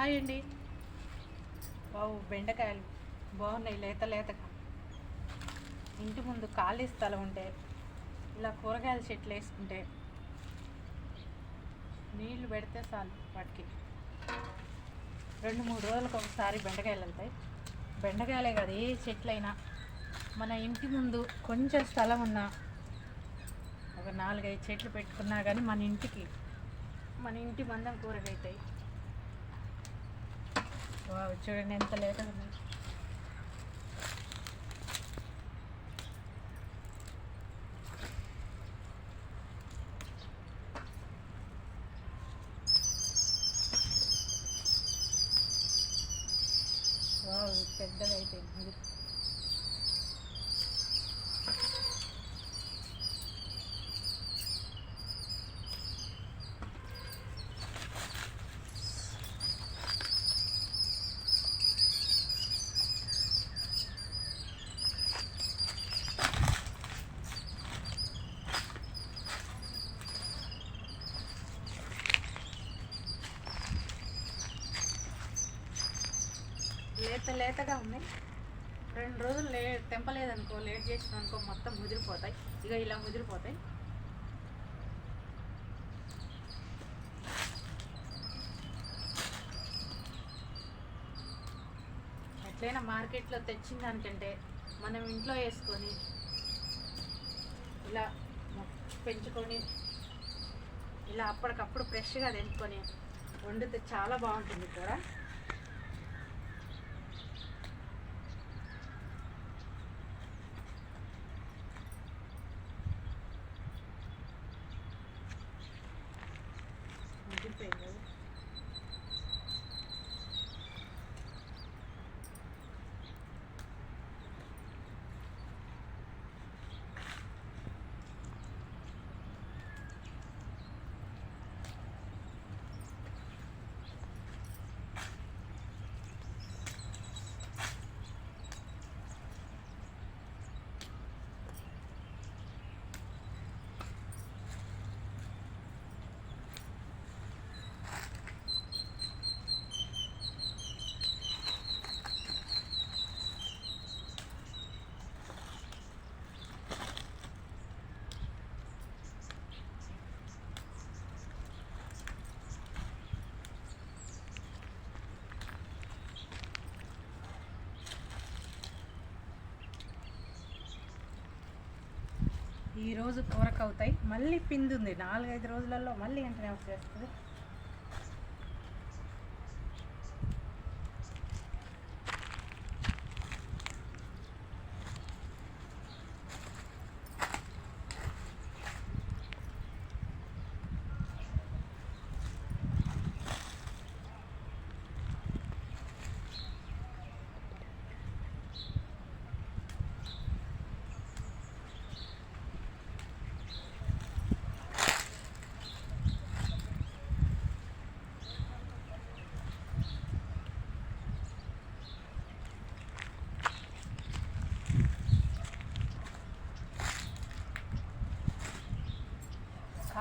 Hi అండి. బావు బెండకాయలు. బాగున్నాయి లేత లేతగా. ఇంటి ముందు ఖాళీ స్థలం ఉంటే ఇలా కూరగాయల చెట్లు వేసుకుంటే నీళ్ళు పెడితే చాలు వాటికి. రెండు మూడు రోజులకు ఒకసారి బెండకాయలు వెళ్తాయి. బెండకాయలే కాదు ఏ చెట్లైనా మన ఇంటి ముందు కొంచెం స్థలం ఉన్నా ఒక నాలుగైదు చెట్లు పెట్టుకున్నా కానీ మన ఇంటికి మన ఇంటి మందం కూరగైతాయి చూడండి ఎంత లేట్ ఉంది. వావ్, పెద్దగా అయిపోయింది. లేతగా ఉన్నాయి. రెండు రోజులు లే తెంపలేదనుకో లేట్ చేసిన అనుకో మొత్తం ముదిరిపోతాయి. ఇక ఇలా ముదిరిపోతాయి. ఎట్లయినా మార్కెట్లో తెచ్చిన దానికంటే మనం ఇంట్లో వేసుకొని ఇలా పెంచుకొని ఇలా అప్పటికప్పుడు ఫ్రెష్గా తెంపుకొని వండితే చాలా బాగుంటుంది కూర ముగ్గిపోయింది కదా. ఈ రోజు అవుతాయి మళ్ళీ పిందుంది నాలుగైదు రోజులలో మళ్ళీ వెంటనే వచ్చేస్తుంది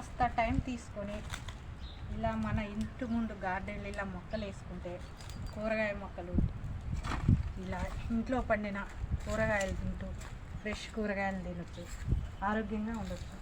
కాస్త టైం తీసుకొని ఇలా మన ఇంటి ముందు గార్డెన్లో ఇలా మొక్కలు వేసుకుంటే కూరగాయ మొక్కలు ఇలా ఇంట్లో పండిన కూరగాయలు తింటూ ఫ్రెష్ కూరగాయలు తినొచ్చు. ఆరోగ్యంగా ఉండొచ్చు.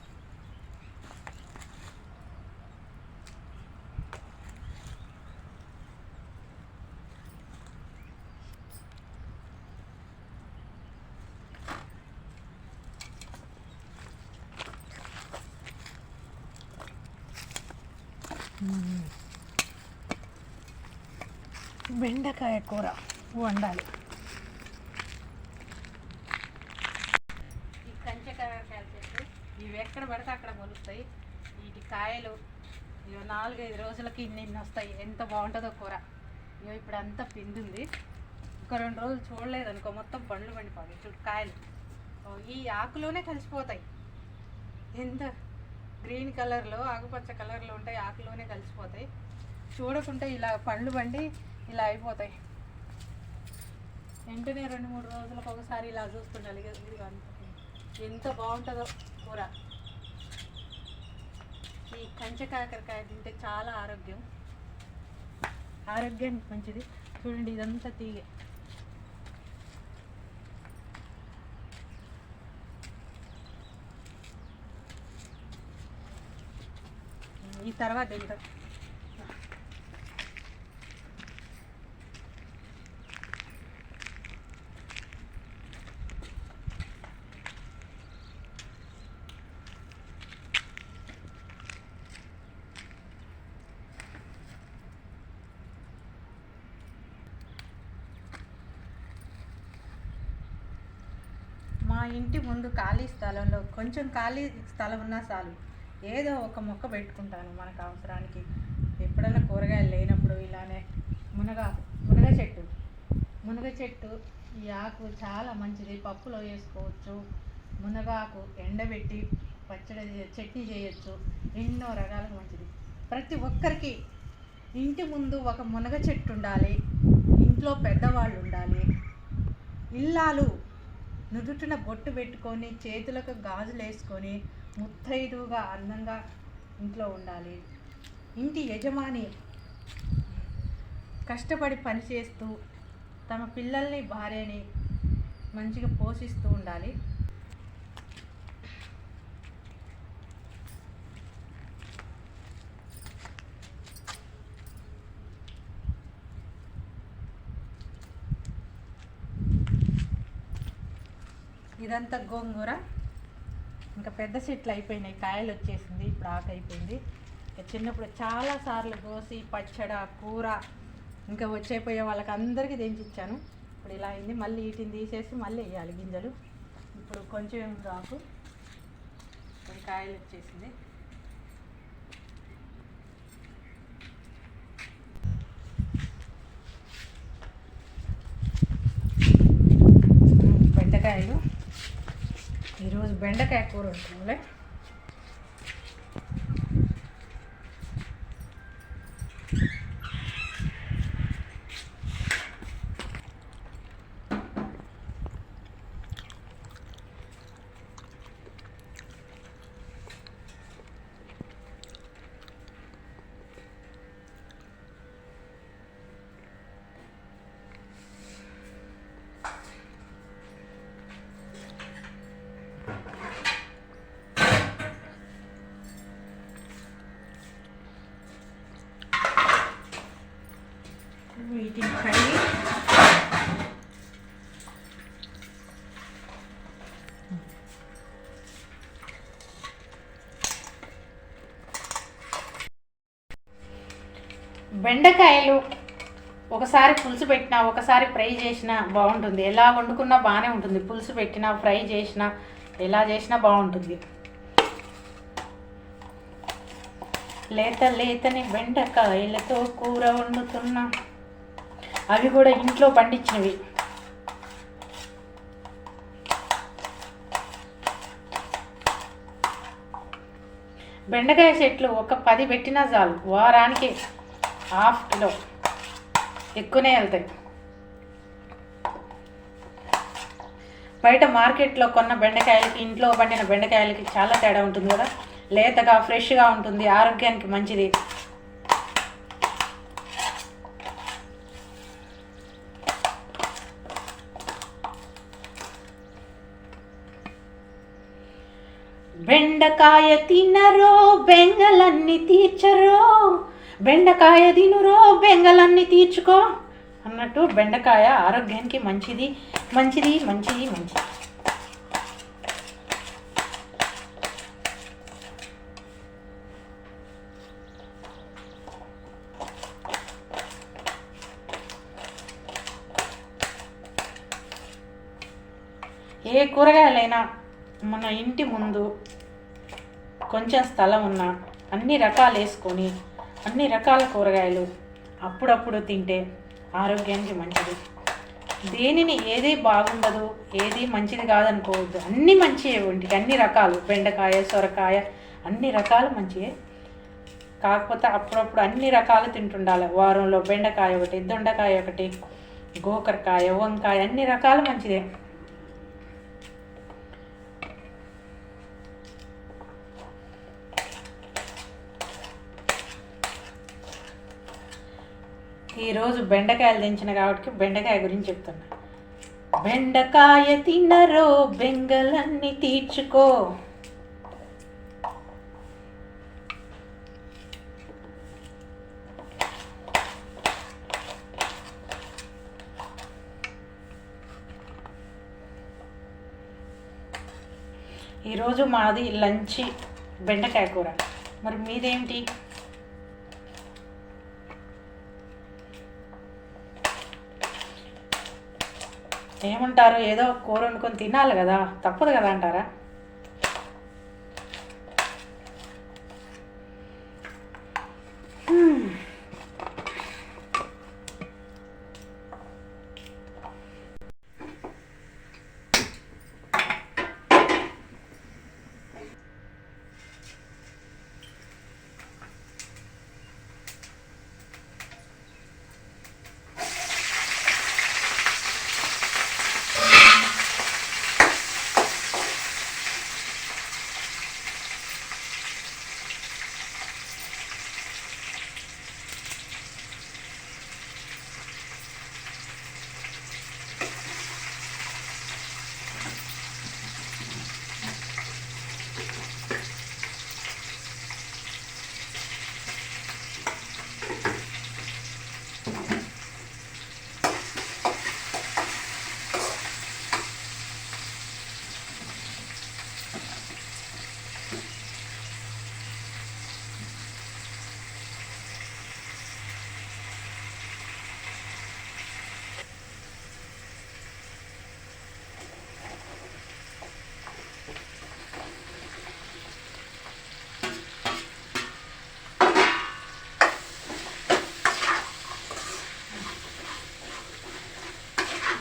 బెండకాయ కూర వండాలి. ఈ కంచె చెట్టు ఇవి ఎక్కడ పడితే అక్కడ మొలుస్తాయి వీటి కాయలు ఇవి నాలుగైదు రోజులకి ఇన్ని ఇన్ని వస్తాయి. ఎంత బాగుంటుందో కూర. ఇవి ఇప్పుడు అంతా పిండింది ఒక రెండు రోజులు చూడలేదు అనుకో మొత్తం పండ్లు పండిపోయి చుట్టూ కాయలు. ఈ ఆకులోనే కలిసిపోతాయి. ఎంత గ్రీన్ కలర్లో ఆకుపచ్చ కలర్లో ఉంటాయి ఆకులోనే కలిసిపోతాయి. చూడకుంటే ఇలా పండ్లు పండి ఇలా అయిపోతాయి. వెంటనే రెండు మూడు రోజులకు ఒకసారి ఇలా చూస్తుండాలి ఎంత బాగుంటుందో కూర. ఈ కంచె కాకరకాయ తింటే చాలా ఆరోగ్యం. ఆరోగ్యానికి మంచిది. చూడండి ఇదంతా తీగే. ఈ తర్వాత ఇంకా మా ఇంటి ముందు ఖాళీ స్థలంలో కొంచెం ఖాళీ స్థలం ఉన్నా చాలు. ఏదో ఒక మొక్క పెట్టుకుంటాను మనకు అవసరానికి. ఎప్పుడైనా కూరగాయలు లేనప్పుడు ఇలానే మునగ మునగ చెట్టు. మునగ చెట్టు ఈ ఆకు చాలా మంచిది. పప్పులో వేసుకోవచ్చు. మునగాకు ఎండబెట్టి పచ్చడి చట్నీ చేయొచ్చు. ఎన్నో రకాలకు మంచిది. ప్రతి ఒక్కరికి ఇంటి ముందు ఒక మునగ చెట్టు ఉండాలి. ఇంట్లో పెద్దవాళ్ళు ఉండాలి. ఇల్లాలు నుదుటిన బొట్టు పెట్టుకొని చేతులకు గాజులు వేసుకొని ముత్తైదుగా అందంగా ఇంట్లో ఉండాలి. ఇంటి యజమాని కష్టపడి పనిచేస్తూ తమ పిల్లల్ని భార్యని మంచిగా పోషిస్తూ ఉండాలి. ఇదంతా గోంగూర. ఇంకా పెద్ద చెట్లు అయిపోయినాయి కాయలు వచ్చేసింది ఇప్పుడు ఆకు అయిపోయింది. ఇంకా చిన్నప్పుడు చాలా సార్లు కోసి పచ్చడ కూర ఇంకా వచ్చేపోయే వాళ్ళకి అందరికీ తెంచి ఇచ్చాను ఇప్పుడు ఇలా అయింది. మళ్ళీ వీటిని తీసేసి మళ్ళీ వేయాలి గింజలు. ఇప్పుడు కొంచెం రాకు కొన్ని కాయలు వచ్చేసింది ఉమ్, బెండకాయలు ఈరోజు బెండకాయ వీటిని కడిగి బెండకాయలు ఒకసారి పులుసు పెట్టినా ఒకసారి ఫ్రై చేసినా బాగుంటుంది. ఎలా వండుకున్నా బాగానే ఉంటుంది. పులుసు పెట్టినా ఫ్రై చేసినా ఎలా చేసినా బాగుంటుంది. లేత లేతని బెండకాయలతో కూర వండుతున్నా. అవి కూడా ఇంట్లో పండించినవి. బెండకాయ చెట్లు ఒక పది పెట్టినా చాలు. వారానికి హాఫ్ కిలో. ఎక్కువనే వెళ్తాయి. బయట మార్కెట్లో కొన్న బెండకాయలకి ఇంట్లో పండిన బెండకాయలకి చాలా తేడా ఉంటుంది కదా. లేతగా ఫ్రెష్గా ఉంటుంది. ఆరోగ్యానికి మంచిది. బెండకాయ తినరో బెంగలన్నీ తీర్చరో. బెండకాయ తినురో బెంగలన్నీ తీర్చుకో. అన్నట్టు బెండకాయ ఆరోగ్యానికి మంచిది మంచిది మంచిది మంచిది. ఏ కూరగాయలైనా మన ఇంటి ముందు కొంచెం స్థలం ఉన్న అన్ని రకాలు వేసుకొని అన్ని రకాల కూరగాయలు అప్పుడప్పుడు తింటే ఆరోగ్యానికి మంచిది. దేనిని ఏది బాగుండదు ఏది మంచిది కాదనుకోవద్దు. అన్నీ మంచివే ఒంటికి అన్ని రకాలు. బెండకాయ సొరకాయ అన్ని రకాలు మంచివే కాకపోతే అప్పుడప్పుడు అన్ని రకాలు తింటుండాలి. వారంలో బెండకాయ ఒకటి దొండకాయ ఒకటి గోకరకాయ వంకాయ అన్ని రకాలు మంచిదే. ఈరోజు బెండకాయలు దించిన కాబట్టి బెండకాయ గురించి చెప్తున్నా. బెండకాయ తిన్నరో బెంగలన్నీ తీర్చుకో. ఈరోజు మాది లంచ్ బెండకాయ కూర. మరి మీదేమిటి ఏమంటారు? ఏదో కూర వండుకొని తినాలి కదా. తప్పదు కదా అంటారా?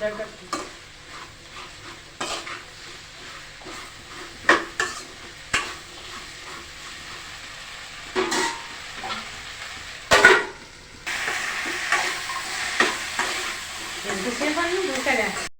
pega aqui. Você vai no né?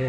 ఏ